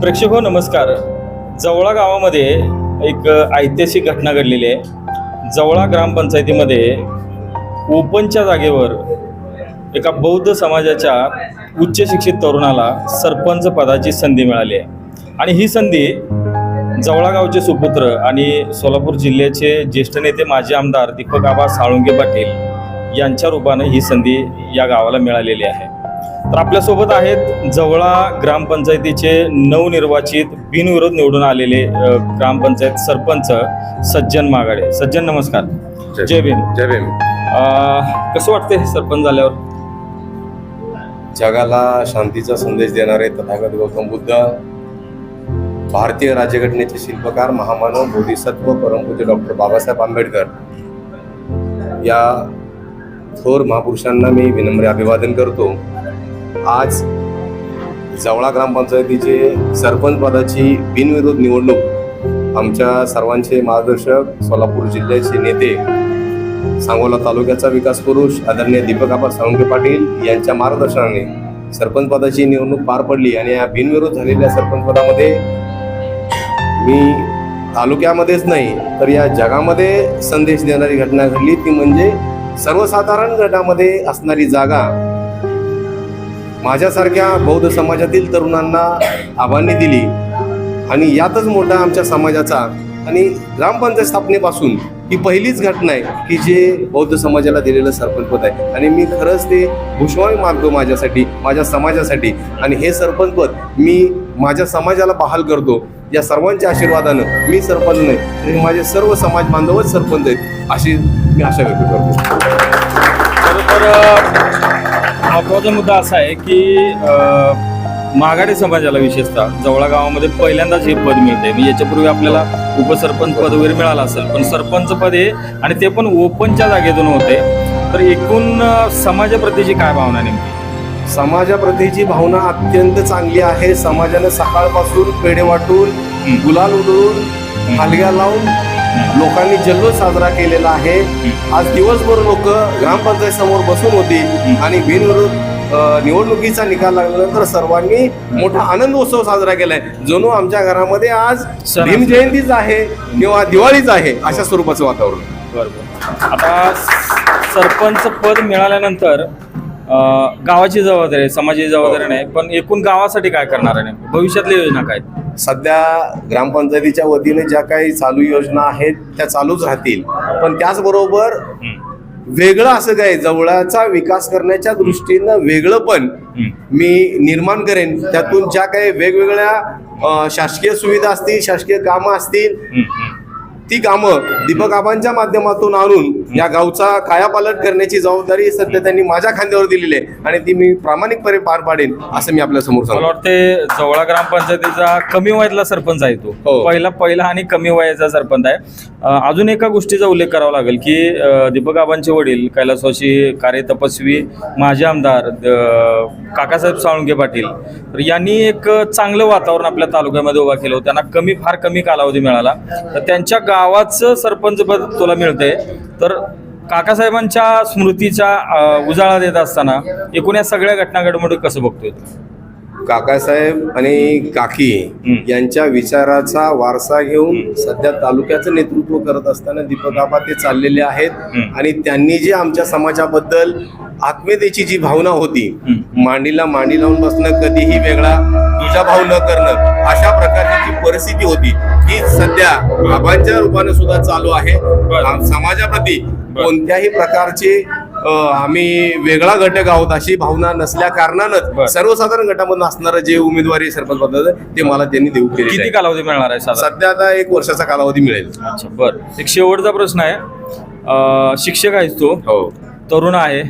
प्रेक्षक हो नमस्कार. जवळा गावामध्ये एक ऐतिहासिक घटना घडलेली आहे. जवळा ग्रामपंचायतीमध्ये ओपनच्या जागेवर एका बौद्ध समाजाच्या उच्च शिक्षित तरुणाला सरपंच पदाची संधी मिळाली आहे. आणि ही संधी जवळा गावचे सुपुत्र आणि सोलापूर जिल्ह्याचे ज्येष्ठ नेते माजी आमदार दीपक आबा साळुंगे पाटील यांच्या रूपाने ही संधी या गावाला मिळालेली आहे. तर आपल्यासोबत आहेत जवळा ग्रामपंचायतीचे नवनिर्वाचित बिनविरोध निवडून आलेले ग्रामपंचायत सरपंच सज्जन मागाडे सज्जन नमस्कार. जय भीम. जय भीम. कसं वाटतंय सरपंच झाल्यावर? जगाला शांतीचा संदेश देणारे तथागत गौतम बुद्ध भारतीय राज्यघटनेचे शिल्पकार महामानव बोधिसत्व परमपूज्य डॉक्टर बाबासाहेब आंबेडकर. या थोर महापुरुषांना मी विनम्र अभिवादन करतो. आज जवळा ग्रामपंचायतीचे सरपंच पदाची बिनविरोध निवडणूक आमच्या सर्वांचे मार्गदर्शक सोलापूर जिल्ह्याचे नेते सांगोला तालुक्याचा विकास पुरुष आदरणीय दीपक आबा साळुंके पाटील यांच्या मार्गदर्शनाने सरपंच पदाची निवडणूक पार पडली आणि या बिनविरोध झालेल्या सरपंच पदामध्ये मी तालुक्यामध्येच नाही तर या जगामध्ये संदेश देणारी घटना घडली ती म्हणजे सर्वसाधारण गटामध्ये असणारी जागा माझ्यासारख्या बौद्ध समाजातील तरुणांना आव्हाने दिली. आणि यातच मोठा आमच्या समाजाचा आणि ग्रामपंचायत स्थापनेपासून ही पहिलीच घटना आहे की जे बौद्ध समाजाला दिलेलं सरपंच पद आहे. आणि मी खरंच ते भूषवाई मागतो माझ्यासाठी माझ्या समाजासाठी. आणि हे सरपंच पद मी माझ्या समाजाला बहाल करतो. या सर्वांच्या आशीर्वादानं मी सरपंच नाही तरी माझे सर्व समाज बांधवच सरपंच आहेत अशी मी आशा व्यक्त करतो. महत्त्वाचा मुद्दा असा आहे की मागाडे समाजाला विशेषतः जवळा गावामध्ये पहिल्यांदाच हे पद मिळते म्हणजे याच्यापूर्वी आपल्याला उपसरपंच पद वगैरे मिळालं असेल पण सरपंच पद हे आणि ते पण ओपनच्या जागेतून होते. तर एकूण समाजाप्रतीची काय भावना नेमकी? समाजाप्रतीची भावना अत्यंत चांगली आहे. समाजाने सकाळपासून पेढे वाटून. गुलाल उधळून हालग्या लावून लोकांनी जल्लोष साजरा केलेला आहे. आज दिवसभर लोक ग्रामपंचायत समोर बसून होती आणि बिनविरोध निवडणुकीचा निकाल लागल्यानंतर सर्वांनी मोठा आनंद उत्सव साजरा केलाय. जणू आमच्या घरामध्ये आज भीम जयंतीच आहे किंवा दिवाळीच आहे अशा स्वरूपाचं वातावरण. बरोबर. आता सरपंच पद मिळाल्यानंतर गावाची जबाबदारी आहे समाजाची जबाबदारी नाही पण एकूण गावासाठी काय करणार आहे नेमकं? भविष्यातली योजना काय सध्या ग्रामपंचायतीच्या वतीने ज्या काही चालू योजना आहेत त्या चालूच राहतील. पण त्याचबरोबर वेगळं असं काय जवळाचा विकास करण्याच्या दृष्टीनं वेगळं पण मी निर्माण करेन. त्यातून ज्या काही वेगवेगळ्या शासकीय सुविधा असतील शासकीय कामं असतील ती कामं दीपक आबांच्या माध्यमातून आणून या गावचा कायापालट करण्याची जबाबदारी सध्या त्यांनी माझ्या खांद्यावर दिलेली आहे आणि ती मी प्रामाणिकपणे पार पाडेन असं मी आपल्यासमोर मला वाटते जवळा ग्रामपंचायतीचा कमी वयातला सरपंच आहे तो. हो. पहिला पहिला आणि कमी वयाचा सरपंच आहे. अजून एका गोष्टीचा उल्लेख करावा लागेल की दीपक आबांचे वडील कैलासवासी कार्य तपस्वी माजी आमदार काकासाहेब साळुंगे पाटील तर यांनी एक चांगलं वातावरण आपल्या तालुक्यामध्ये उभा केलं होतं. त्यांना कमी फार कमी कालावधी मिळाला. तर त्यांच्या गावाचं सरपंच पद तुला मिळतंय. तर काकासाहेबांच्या स्मृतीचा अं, उजाळा देत असताना एकूण या सगळ्या घटना घडमोडी कसं बघतोय? काकासाहेब आणि काकी. यांच्या विचाराचा वारसा घेऊन सध्या तालुक्याचं नेतृत्व करत असताना दीपक आबा ते चाललेले आहेत. आणि त्यांनी जी आमच्या समाजाबद्दल आत्मीयतेची जी भावना होती. मांडीला मांडी लावून बसणं कधीही वेगळा तुझा भाव न करणं अशा प्रकारची जी परिस्थिती होती ही सध्या आबांच्या रूपाने सुद्धा चालू आहे. समाजाप्रती कोणत्याही प्रकारचे आम्ही वेगळा घटक आहोत अशी भावना नसल्या बर. कारणानच सर्वसाधारण गटामधून असणारं जे उमेदवारी सरपंच पदाचं ते मला त्यांनी देऊ केले किती कालावधी मिळणार आहे सध्या आता एक वर्षाचा कालावधी मिळेल. अच्छा बर. एक शेवटचा प्रश्न आहे. शिक्षक आहेस तू. हो. तरुण आहे.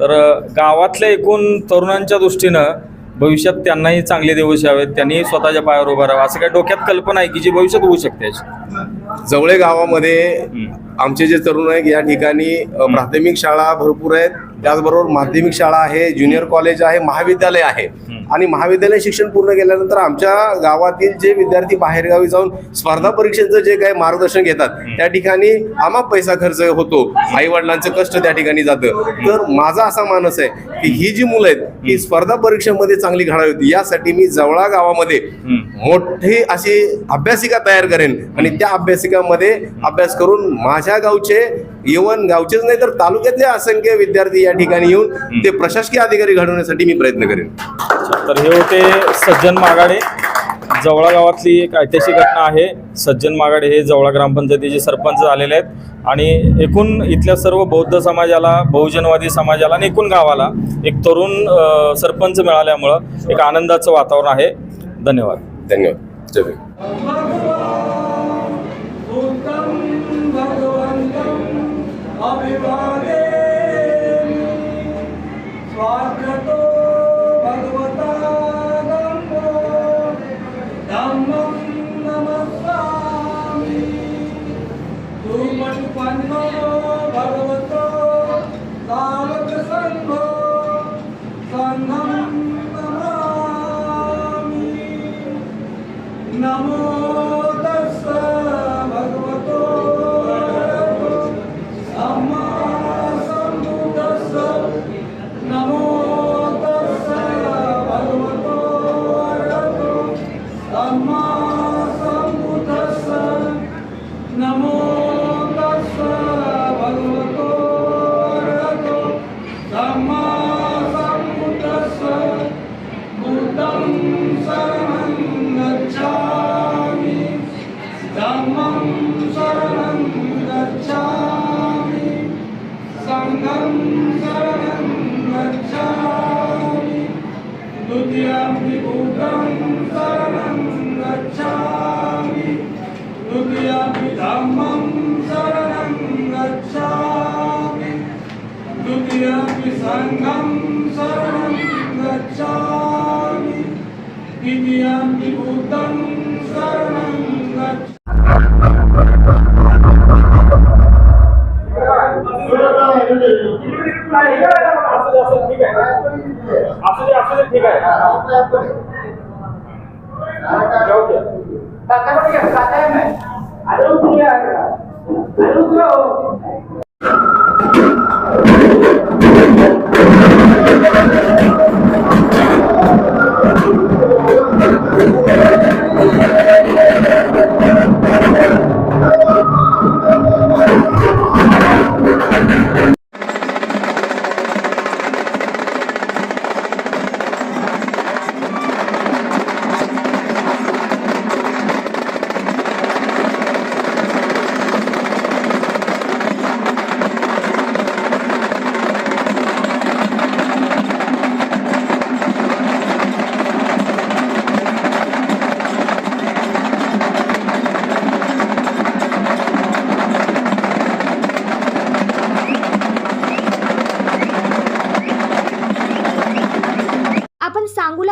तर गावातल्या एकूण तरुणांच्या दृष्टीनं भविष्यात त्यांनाही चांगले दिवस यावेत त्यांनी स्वतःच्या पायावर उभं राहावं असं काही डोक्यात कल्पना आहे की जी भविष्यात होऊ शकते? जवळे गावामध्ये. आमचे जे तरुण आहेत या ठिकाणी प्राथमिक शाळा भरपूर आहेत. त्याचबरोबर माध्यमिक शाळा आहे ज्युनियर कॉलेज आहे महाविद्यालय आहे. आणि महाविद्यालय शिक्षण पूर्ण केल्यानंतर आमच्या गावातील जे विद्यार्थी बाहेरगावी जाऊन स्पर्धा परीक्षेचं जे काही मार्गदर्शन घेतात त्या ठिकाणी आम्हा पैसा खर्च होतो. आई वडिलांचं कष्ट त्या ठिकाणी जातं. तर माझा असा मानस आहे की ही जी मुलं आहेत ही स्पर्धा परीक्षेमध्ये चांगली घडावी. होती यासाठी मी जवळा गावामध्ये मोठी अशी अभ्यासिका तयार करेन. आणि त्या अभ्यासिकामध्ये अभ्यास करून माझ्या गावचे इवन गावचेच नाही तर तालुक्यातले असंख्य विद्यार्थी या ठिकाणी येऊन ते प्रशासकीय अधिकारी घडवण्यासाठी मी प्रयत्न करेन. तर हे होते सज्जन मागाडे जवळा गावातली एक ऐतिहासिक घटना आहे. सज्जन मागाडे हे जवळा ग्रामपंचायतीचे सरपंच झालेले आहेत. आणि एकूण इथल्या सर्व बौद्ध समाजाला बहुजनवादी समाजाला आणि एकूण गावाला एक तरुण सरपंच मिळाल्यामुळं एक आनंदाचं वातावरण आहे. धन्यवाद. धन्यवाद. Namo 담망 사랑한 가짜미 상담 사랑한 가짜미 누디암비 보강 사랑한 가짜미 누디암비 담망 사랑한 가짜미 누디암비 상담 사랑한 가짜미 비디암비 보강 사랑한 आपण